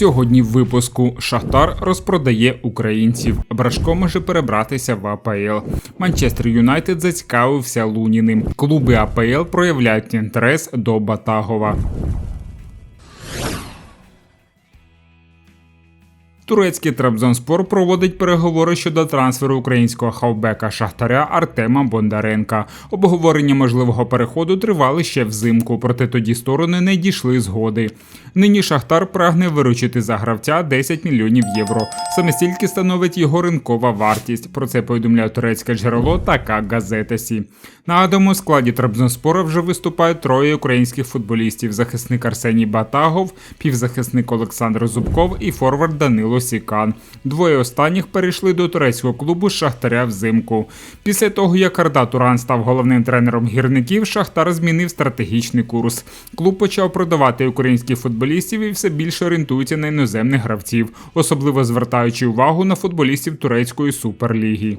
Сьогодні в випуску Шахтар розпродає українців. Брашко може перебратися в АПЛ. Манчестер Юнайтед зацікавився Луніним. Клуби АПЛ проявляють інтерес до Батагова. Турецький Трабзонспор проводить переговори щодо трансферу українського хавбека Шахтаря Артема Бондаренка. Обговорення можливого переходу тривали ще взимку, проте тоді сторони не дійшли згоди. Нині Шахтар прагне виручити за гравця 10 мільйонів євро. Саме стільки становить його ринкова вартість. Про це повідомляє турецьке джерело така газетасі. Нагадаємо, у складі Трабзонспора вже виступають троє українських футболістів: захисник Арсеній Батагов, півзахисник Олександр Зубков і форвард Данило Сікан. Двоє останніх перейшли до турецького клубу Шахтаря взимку. Після того, як Арда Туран став головним тренером гірників, Шахтар змінив стратегічний курс. Клуб почав продавати українських футболістів і все більше орієнтується на іноземних гравців, особливо звертаючи увагу на футболістів турецької суперліги.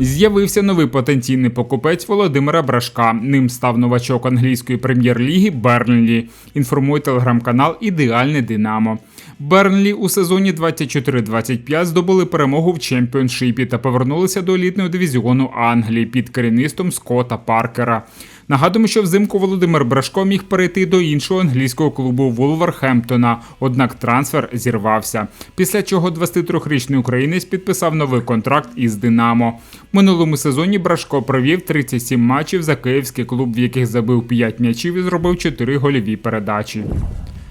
З'явився новий потенційний покупець Володимира Брашка. Ним став новачок англійської прем'єр-ліги Бернлі. Інформує телеграм-канал Ідеальне Динамо. Бернлі у сезоні 24-25 здобули перемогу в чемпіоншипі та повернулися до елітного дивізіону Англії під керівництвом Скотта Паркера. Нагадуємо, що взимку Володимир Брашко міг перейти до іншого англійського клубу Вулверхемптона, однак трансфер зірвався. Після чого 23-річний українець підписав новий контракт із Динамо. Минулому сезоні Брашко провів 37 матчів за київський клуб, в яких забив 5 м'ячів і зробив 4 гольові передачі.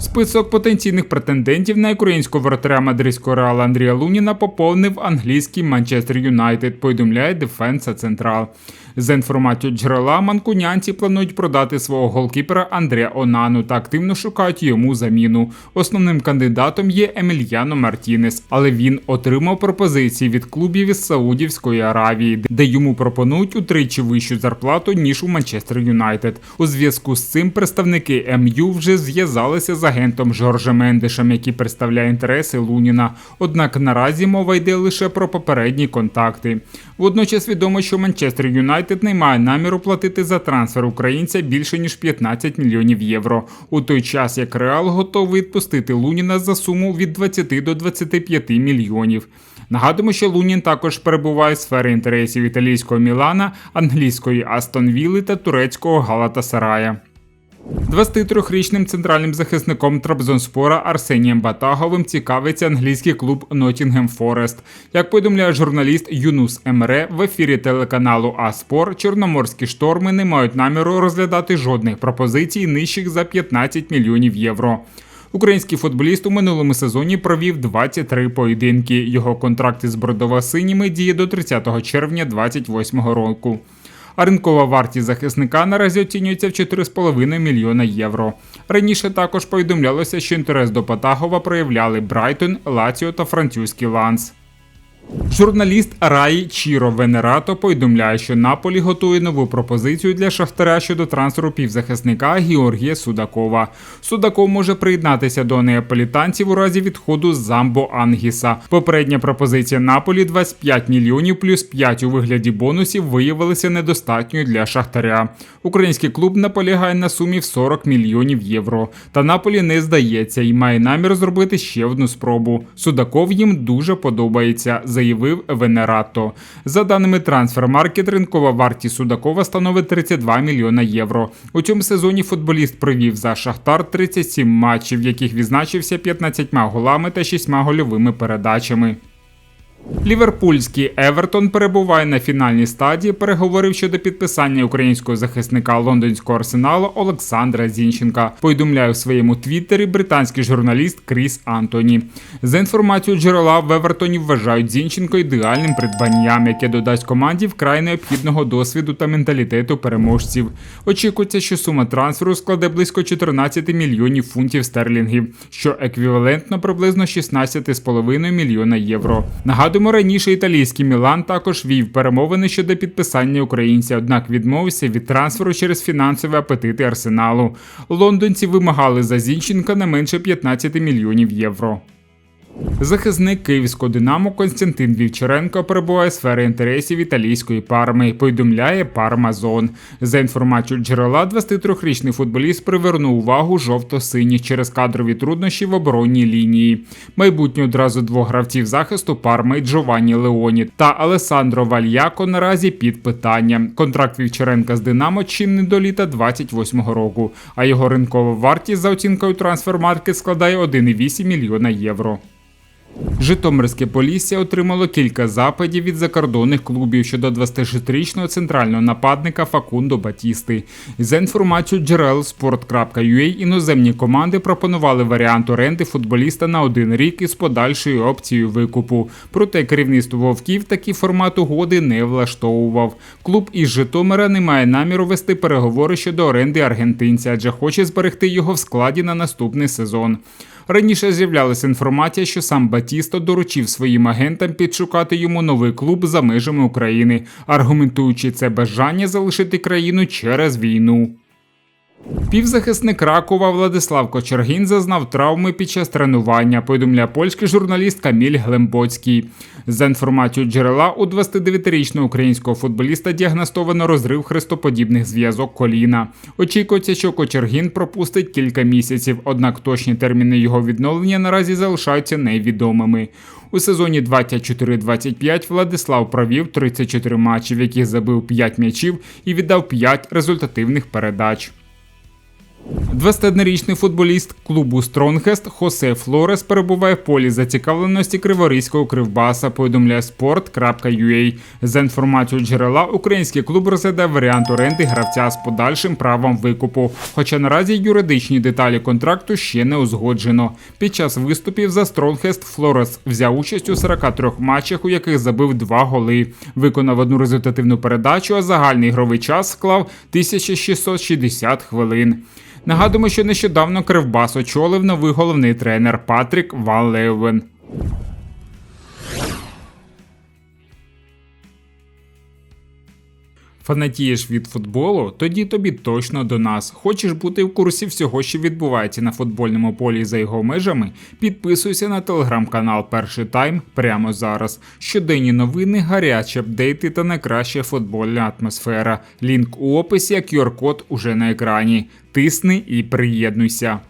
Список потенційних претендентів на українського воротаря мадридського реала Андрія Луніна поповнив англійський Манчестер Юнайтед, повідомляє Дефенса Централ. За інформацією джерела, манкунянці планують продати свого голкіпера Андрія Онану та активно шукають йому заміну. Основним кандидатом є Емельяно Мартінес, але він отримав пропозиції від клубів із Саудівської Аравії, де йому пропонують утричі вищу зарплату ніж у Манчестер Юнайтед. У зв'язку з цим представники МЮ вже зв'язалися з агентом Жоржем Мендешем, який представляє інтереси Луніна. Однак наразі мова йде лише про попередні контакти. Водночас відомо, що Манчестер Юнайтед не має наміру платити за трансфер українця більше ніж 15 мільйонів євро. У той час як Реал готовий відпустити Луніна за суму від 20 до 25 мільйонів. Нагадуємо, що Лунін також перебуває в сфері інтересів італійського Мілана, англійської Астон Вілли та турецького Галата Сарая. 23-річним центральним захисником Трабзонспора Арсенієм Батаговим цікавиться англійський клуб Ноттінгем Форест. Як повідомляє журналіст Юнус Емре в ефірі телеканалу Аспор, чорноморські шторми не мають наміру розглядати жодних пропозицій нижчих за 15 мільйонів євро. Український футболіст у минулому сезоні провів 23 поєдинки. Його контракт із бордово-синіми діє до 30 червня 2028 року а ринкова вартість захисника наразі оцінюється в 4,5 мільйона євро. Раніше також повідомлялося, що інтерес до Патагова проявляли Брайтон, Лаціо та французький Ланс. Журналіст Раї Чіро Венерато повідомляє, що Наполі готує нову пропозицію для Шахтаря щодо трансферу півзахисника Георгія Судакова. Судаков може приєднатися до неаполітанців у разі відходу Замбо Ангіса. Попередня пропозиція Наполі 25 мільйонів плюс 5 у вигляді бонусів виявилася недостатньою для Шахтаря. Український клуб наполягає на сумі в 40 мільйонів євро. Та Наполі не здається і має намір зробити ще одну спробу. Судаков їм дуже подобається заявив Венерато. За даними Трансфермаркет, ринкова вартість Судакова становить 32 мільйона євро. У цьому сезоні футболіст провів за Шахтар 37 матчів, в яких відзначився 15 голами та 6 гольовими передачами. Ліверпульський Евертон перебуває на фінальній стадії переговорів щодо підписання українського захисника лондонського арсеналу Олександра Зінченка. Повідомляє в своєму твіттері британський журналіст Кріс Антоні. За інформацією джерела в Евертоні вважають Зінченко ідеальним придбанням, яке додасть команді вкрай необхідного досвіду та менталітету переможців. Очікується, що сума трансферу складе близько 14 мільйонів фунтів стерлінгів, що еквівалентно приблизно 16,5 мільйона євро. Нагадуємо, раніше італійський Мілан також вів перемовини щодо підписання українця, однак відмовився від трансферу через фінансові апетити арсеналу. Лондонці вимагали за Зінченка не менше 15 мільйонів євро. Захисник київського Динамо Константин Вівчаренко перебуває в сфері інтересів італійської парми. Повідомляє Пармазон. За інформацією джерела, 23-річний футболіст привернув увагу жовто-синіх через кадрові труднощі в оборонній лінії. Майбутнє одразу двох гравців захисту парми Джованні Леоні та Алесандро Вальяко наразі під питанням. Контракт Вівчаренка з Динамо чинний до літа 28-го року, а його ринкова вартість за оцінкою трансфермаркет складає 1,8 мільйона євро. Житомирське Полісся отримало кілька запитів від закордонних клубів щодо 26-річного центрального нападника Факундо Батісти. За інформацією джерел sport.ua іноземні команди пропонували варіант оренди футболіста на один рік із подальшою опцією викупу. Проте керівництво вовків такий формат угоди не влаштовував. Клуб із Житомира не має наміру вести переговори щодо оренди аргентинця, адже хоче зберегти його в складі на наступний сезон. Раніше з'являлася інформація, що сам Батісто доручив своїм агентам підшукати йому новий клуб за межами України, аргументуючи це бажання залишити країну через війну. Півзахисник Ракова Владислав Кочергін зазнав травми під час тренування, повідомляє польський журналіст Каміль Глембоцький. За інформацією джерела, у 29-річного українського футболіста діагностовано розрив хрестоподібних зв'язок коліна. Очікується, що Кочергін пропустить кілька місяців, однак точні терміни його відновлення наразі залишаються невідомими. У сезоні 24-25 Владислав провів 34 матчі, в яких забив 5 м'ячів і віддав 5 результативних передач. 21-річний футболіст клубу Стронгест Хосе Флорес перебуває в полі зацікавленості криворізького кривбаса. Повідомляє sport.ua. За інформацією джерела, український клуб розглядає варіант оренди гравця з подальшим правом викупу. Хоча наразі юридичні деталі контракту ще не узгоджено. Під час виступів за Стронгест Флорес взяв участь у 43 матчах, у яких забив два голи. Виконав одну результативну передачу, а загальний ігровий час склав 1660 хвилин. Нагадуємо, що нещодавно Кривбас очолив новий головний тренер Патрік Ван Леувен. Фанатієш від футболу? Тоді тобі точно до нас. Хочеш бути в курсі всього, що відбувається на футбольному полі за його межами? Підписуйся на телеграм-канал Перший Тайм прямо зараз. Щоденні новини, гарячі апдейти та найкраща футбольна атмосфера. Лінк у описі, а QR-код уже на екрані. Тисни і приєднуйся.